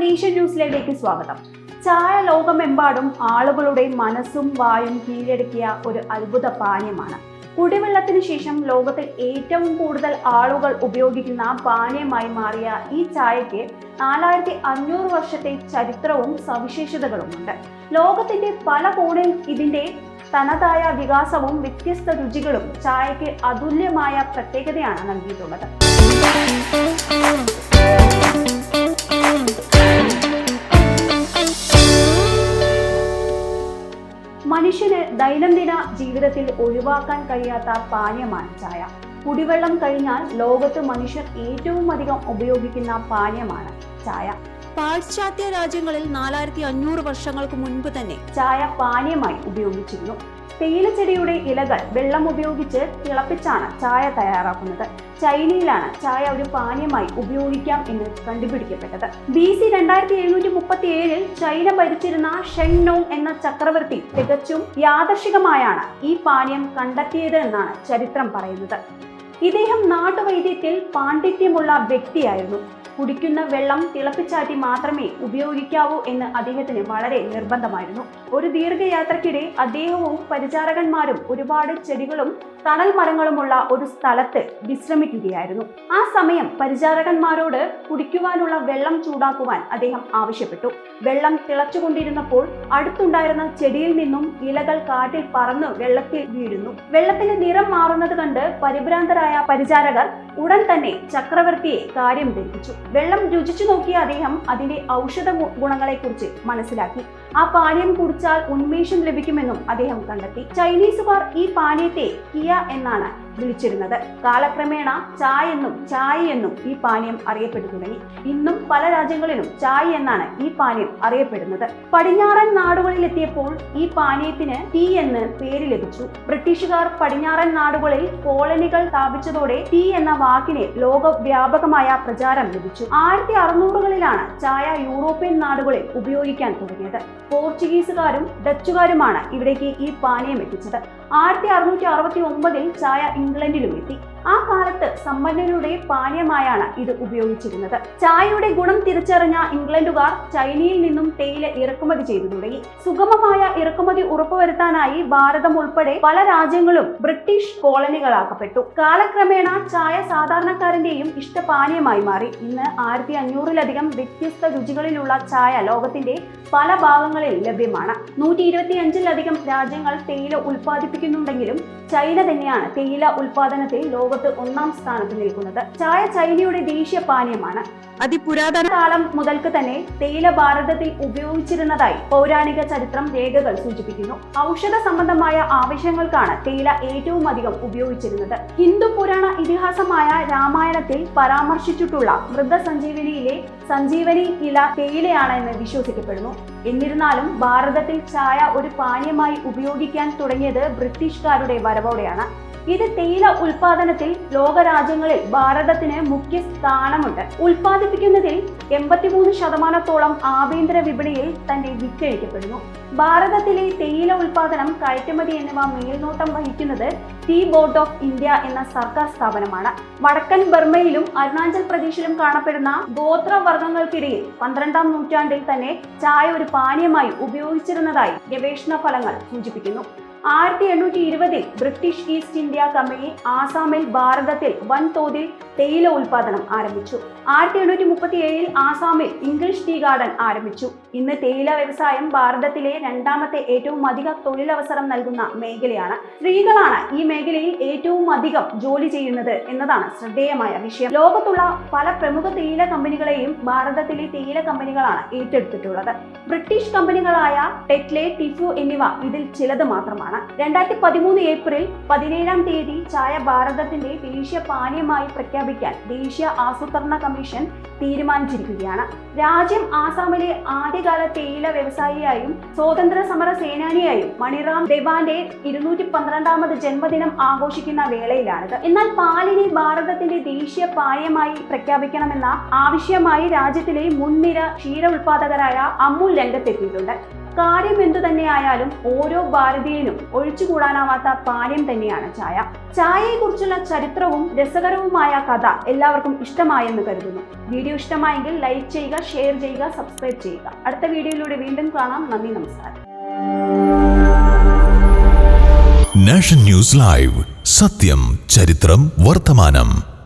Nation ന്യൂസിലേക്ക് സ്വാഗതം. ചായ ലോകമെമ്പാടും ആളുകളുടെ മനസ്സും വായും കീഴടക്കിയ ഒരു അത്ഭുത പാനീയമാണ്. കുടിവെള്ളത്തിന് ശേഷം ലോകത്തിൽ ഏറ്റവും കൂടുതൽ ആളുകൾ ഉപയോഗിക്കുന്ന പാനീയമായി മാറിയ ഈ ചായയ്ക്ക് നാലായിരത്തി അഞ്ഞൂറ് വർഷത്തെ ചരിത്രവും സവിശേഷതകളുമുണ്ട്. ലോകത്തിന്റെ പല കോണിൽ ഇതിന്റെ തനതായ വികാസവും വ്യത്യസ്ത രുചികളും ചായയ്ക്ക് അതുല്യമായ പ്രത്യേകതയാണ് നൽകിയിട്ടുള്ളത്. ദൈനംദിന ജീവിതത്തിൽ ഒഴിവാക്കാൻ കഴിയാത്ത പാനീയമാണ് ചായ. കുടിവെള്ളം കഴിഞ്ഞാൽ ലോകത്ത് മനുഷ്യർ ഏറ്റവും അധികം ഉപയോഗിക്കുന്ന പാനീയമാണ് ചായ. പാശ്ചാത്യ രാജ്യങ്ങളിൽ നാലായിരത്തി അഞ്ഞൂറ് വർഷങ്ങൾക്ക് മുൻപ് തന്നെ ചായ പാനീയമായി ഉപയോഗിച്ചിരുന്നു. തേയിലച്ചെടിയുടെ ഇലകൾ വെള്ളം ഉപയോഗിച്ച് തിളപ്പിച്ചാണ് ചായ തയ്യാറാക്കുന്നത്. ചൈനയിലാണ് ചായ ഒരു പാനീയമായി ഉപയോഗിക്കാം എന്ന് കണ്ടുപിടിക്കപ്പെട്ടത്. ബി സി രണ്ടായിരത്തി എഴുന്നൂറ്റി മുപ്പത്തി ഏഴിൽ ചൈന ഭരിച്ചിരുന്ന ഷെങ്നോങ് എന്ന ചക്രവർത്തി തികച്ചും യാദർശികമായാണ് ഈ പാനീയം കണ്ടെത്തിയത് എന്നാണ് ചരിത്രം പറയുന്നത്. ഇദ്ദേഹം നാട്ടുവൈദ്യത്തിൽ പാണ്ഡിത്യമുള്ള വ്യക്തിയായിരുന്നു. കുടിക്കുന്ന വെള്ളം തിളപ്പിച്ചാറ്റി മാത്രമേ ഉപയോഗിക്കാവൂ എന്ന് അദ്ദേഹത്തിന് വളരെ നിർബന്ധമായിരുന്നു. ഒരു ദീർഘയാത്രക്കിടെ അദ്ദേഹവും പരിചാരകന്മാരും ഒരുപാട് ചെടികളും തണൽ മരങ്ങളുമുള്ള ഒരു സ്ഥലത്ത് വിശ്രമിക്കുകയായിരുന്നു. ആ സമയം പരിചാരകന്മാരോട് കുടിക്കുവാനുള്ള വെള്ളം ചൂടാക്കുവാൻ അദ്ദേഹം ആവശ്യപ്പെട്ടു. വെള്ളം തിളച്ചുകൊണ്ടിരുന്നപ്പോൾ അടുത്തുണ്ടായിരുന്ന ചെടിയിൽ നിന്നും ഇലകൾ കാറ്റിൽ പറന്ന് വെള്ളത്തിൽ വീഴുന്നു. വെള്ളത്തിന്റെ നിറം മാറുന്നത് കണ്ട് പരിഭ്രാന്തരായ പരിചാരകർ ഉടൻ തന്നെ ചക്രവർത്തിയെ കാര്യം ധരിപ്പിച്ചു. വെള്ളം രുചിച്ചു നോക്കിയ അദ്ദേഹം അതിന്റെ ഔഷധ ഗുണങ്ങളെ ഗുണങ്ങളെക്കുറിച്ച് മനസ്സിലാക്കി. ആ പാനീയം കുടിച്ചാൽ ഉന്മേഷം ലഭിക്കുമെന്നും അദ്ദേഹം കണ്ടെത്തി. ചൈനീസുകാർ ഈ പാനീയത്തെ കിയ എന്നാണ് വിളിച്ചിരുന്നത്. കാലക്രമേണ ചായ എന്നും ചായ എന്നും ഈ പാനീയം അറിയപ്പെട്ടു തുടങ്ങി. ഇന്നും പല രാജ്യങ്ങളിലും ചായ എന്നാണ് ഈ പാനീയം അറിയപ്പെടുന്നത്. പടിഞ്ഞാറൻ നാടുകളിൽ എത്തിയപ്പോൾ ഈ പാനീയത്തിന് ടീ എന്ന് പേര് ലഭിച്ചു. ബ്രിട്ടീഷുകാർ പടിഞ്ഞാറൻ നാടുകളിൽ കോളനികൾ സ്ഥാപിച്ചതോടെ ടീ എന്ന വാക്കിന് ലോകവ്യാപകമായ പ്രചാരം ലഭിച്ചു. ആയിരത്തി അറുന്നൂറുകളിലാണ് ചായ യൂറോപ്യൻ നാടുകളിൽ ഉപയോഗിക്കാൻ തുടങ്ങിയത്. പോർച്ചുഗീസുകാരും ഡച്ചുകാരുമാണ് ഇവിടേക്ക് ഈ പാനീയം എത്തിച്ചത്. ആയിരത്തി അറുന്നൂറ്റി അറുപത്തി ഒമ്പതിൽ ചായ ഇംഗ്ലണ്ടിലും എത്തി. ആ കാലത്ത് സമ്പന്നരുടെ പാനീയമായാണ് ഇത് ഉപയോഗിച്ചിരുന്നത്. ചായയുടെ ഗുണം തിരിച്ചറിഞ്ഞ ഇംഗ്ലണ്ടുകാർ ചൈനയിൽ നിന്നും തേയില ഇറക്കുമതി ചെയ്തു തുടങ്ങി. സുഗമമായ ഇറക്കുമതി ഉറപ്പുവരുത്താനായി ഭാരതം ഉൾപ്പെടെ പല രാജ്യങ്ങളും ബ്രിട്ടീഷ് കോളനികളാക്കപ്പെട്ടു. കാലക്രമേണ ചായ സാധാരണക്കാരന്റെയും ഇഷ്ടപാനീയമായി മാറി. ഇന്ന് ആയിരത്തി അഞ്ഞൂറിലധികം വ്യത്യസ്ത രുചികളിലുള്ള ചായ ലോകത്തിന്റെ പല ഭാഗങ്ങളിൽ ലഭ്യമാണ്. നൂറ്റി ഇരുപത്തി അഞ്ചിലധികം രാജ്യങ്ങൾ തേയില ഉൽപ്പാദിപ്പിക്കുന്നുണ്ടെങ്കിലും ചൈന തന്നെയാണ് തേയില ഉൽപാദനത്തിൽ ലോകത്ത് ഒന്നാം സ്ഥാനത്ത് നിൽക്കുന്നത്. ചായ ചൈനയുടെ ദേശീയ പാനീയമാണ്. അതിപുരാതന കാലം മുതൽക്ക് തന്നെ തേയില ഭാരതത്തിൽ ഉപയോഗിച്ചിരുന്നതായി പൗരാണിക ചരിത്രം രേഖകൾ സൂചിപ്പിക്കുന്നു. ഔഷധ സംബന്ധമായ ആവശ്യങ്ങൾക്കാണ് തേയില ഏറ്റവും അധികം ഉപയോഗിച്ചിരുന്നത്. ഹിന്ദു പുരാണ ഇതിഹാസമായ രാമായണത്തിൽ പരാമർശിച്ചിട്ടുള്ള മൃതസഞ്ജീവനിയിലെ സഞ്ജീവനി ഇല തേയിലയാണ് എന്ന് വിശ്വസിക്കപ്പെടുന്നു. എന്നിരുന്നാലും ഭാരതത്തിൽ ചായ ഒരു പാനീയമായി ഉപയോഗിക്കാൻ തുടങ്ങിയത് ബ്രിട്ടീഷുകാരുടെ വരവോടെയാണ്. ഇത് തേയില ഉൽപാദനത്തിൽ ലോകരാജ്യങ്ങളിൽ ഭാരതത്തിന് മുഖ്യ സ്ഥാനമുണ്ട്. ഉൽപാദിപ്പിക്കുന്നതിൽ എൺപത്തിമൂന്ന് ശതമാനത്തോളം ആഭ്യന്തര വിപണിയിൽ തന്നെ വിറ്റഴിക്കപ്പെടുന്നു. ഭാരതത്തിലെ തേയില ഉൽപാദനം കയറ്റുമതി എന്നിവ മേൽനോട്ടം വഹിക്കുന്നത് ടി ബോർഡ് ഓഫ് ഇന്ത്യ എന്ന സർക്കാർ സ്ഥാപനമാണ്. വടക്കൻ ബർമയിലും അരുണാചൽ പ്രദേശിലും കാണപ്പെടുന്ന ഗോത്രവർഗങ്ങൾക്കിടയിൽ പന്ത്രണ്ടാം നൂറ്റാണ്ടിൽ തന്നെ ചായ ഒരു പാനീയമായി ഉപയോഗിച്ചിരുന്നതായി ഗവേഷണ ഫലങ്ങൾ സൂചിപ്പിക്കുന്നു. ആയിരത്തി എണ്ണൂറ്റി ഇരുപതിൽ ബ്രിട്ടീഷ് ഈസ്റ്റ് ഇന്ത്യ കമ്പനി ആസാമിൽ ഭാരതത്തിൽ വൻതോതിൽ തേയില ഉൽപാദനം ആരംഭിച്ചു. ആയിരത്തി എണ്ണൂറ്റി മുപ്പത്തി ഏഴിൽ ആസാമിൽ ഇംഗ്ലീഷ് ടീ ഗാർഡൻ ആരംഭിച്ചു. ഇന്ന് തേയില വ്യവസായം ഭാരതത്തിലെ രണ്ടാമത്തെ ഏറ്റവും അധികം തൊഴിലവസരം നൽകുന്ന മേഖലയാണ്. സ്ത്രീകളാണ് ഈ മേഖലയിൽ ഏറ്റവും അധികം ജോലി ചെയ്യുന്നത് എന്നതാണ് ശ്രദ്ധേയമായ വിഷയം. ലോകത്തുള്ള പല പ്രമുഖ തേയില കമ്പനികളെയും ഭാരതത്തിലെ തേയില കമ്പനികളാണ് ഏറ്റെടുത്തിട്ടുള്ളത്. ബ്രിട്ടീഷ് കമ്പനികളായ ടെറ്റ്ലെ ടിഫു എന്നിവ ഇതിൽ ചിലത് മാത്രമാണ്. രണ്ടായിരത്തി പതിമൂന്ന് ഏപ്രിൽ പതിനേഴാം തീയതി ചായ ഭാരതത്തിന്റെ ദേശീയ പാനീയമായി പ്രഖ്യാപിക്കാൻ ദേശീയ ആസൂത്രണ കമ്മീഷൻ തീരുമാനിച്ചിരിക്കുകയാണ്. രാജ്യം ആസാമിലെ ആദ്യകാല തേയില വ്യവസായിയായും സ്വാതന്ത്ര്യ സമര സേനാനിയായും മണിറാം ദേവാന്റെ ഇരുന്നൂറ്റി പന്ത്രണ്ടാമത് ജന്മദിനം ആഘോഷിക്കുന്ന വേളയിലാണിത്. എന്നാൽ പാലിനെ ഭാരതത്തിന്റെ ദേശീയ പായമായി പ്രഖ്യാപിക്കണമെന്ന ആവശ്യമായി രാജ്യത്തിലെ മുൻനിര ക്ഷീര ഉൽപാദകരായ അമൂൽ രംഗത്തെത്തിയിട്ടുണ്ട്. കാര്യം എന്തു തന്നെയായാലും ഓരോ ഭാരതീയനും ഒഴിച്ചുകൂടാനാവാത്ത പാനീയം തന്നെയാണ് ചായ. ചായയെക്കുറിച്ചുള്ള ചരിത്രവും രസകരവുമായ കഥ എല്ലാവർക്കും ഇഷ്ടമായെന്ന് കരുതുന്നു. വീഡിയോ ഇഷ്ടമായെങ്കിൽ ലൈക്ക് ചെയ്യുക ഷെയർ ചെയ്യുക സബ്സ്ക്രൈബ് ചെയ്യുക. അടുത്ത വീഡിയോയിലൂടെ വീണ്ടും കാണാം. നന്ദി നമസ്കാരം. News live. സത്യം ചരിത്രം വർത്തമാനം.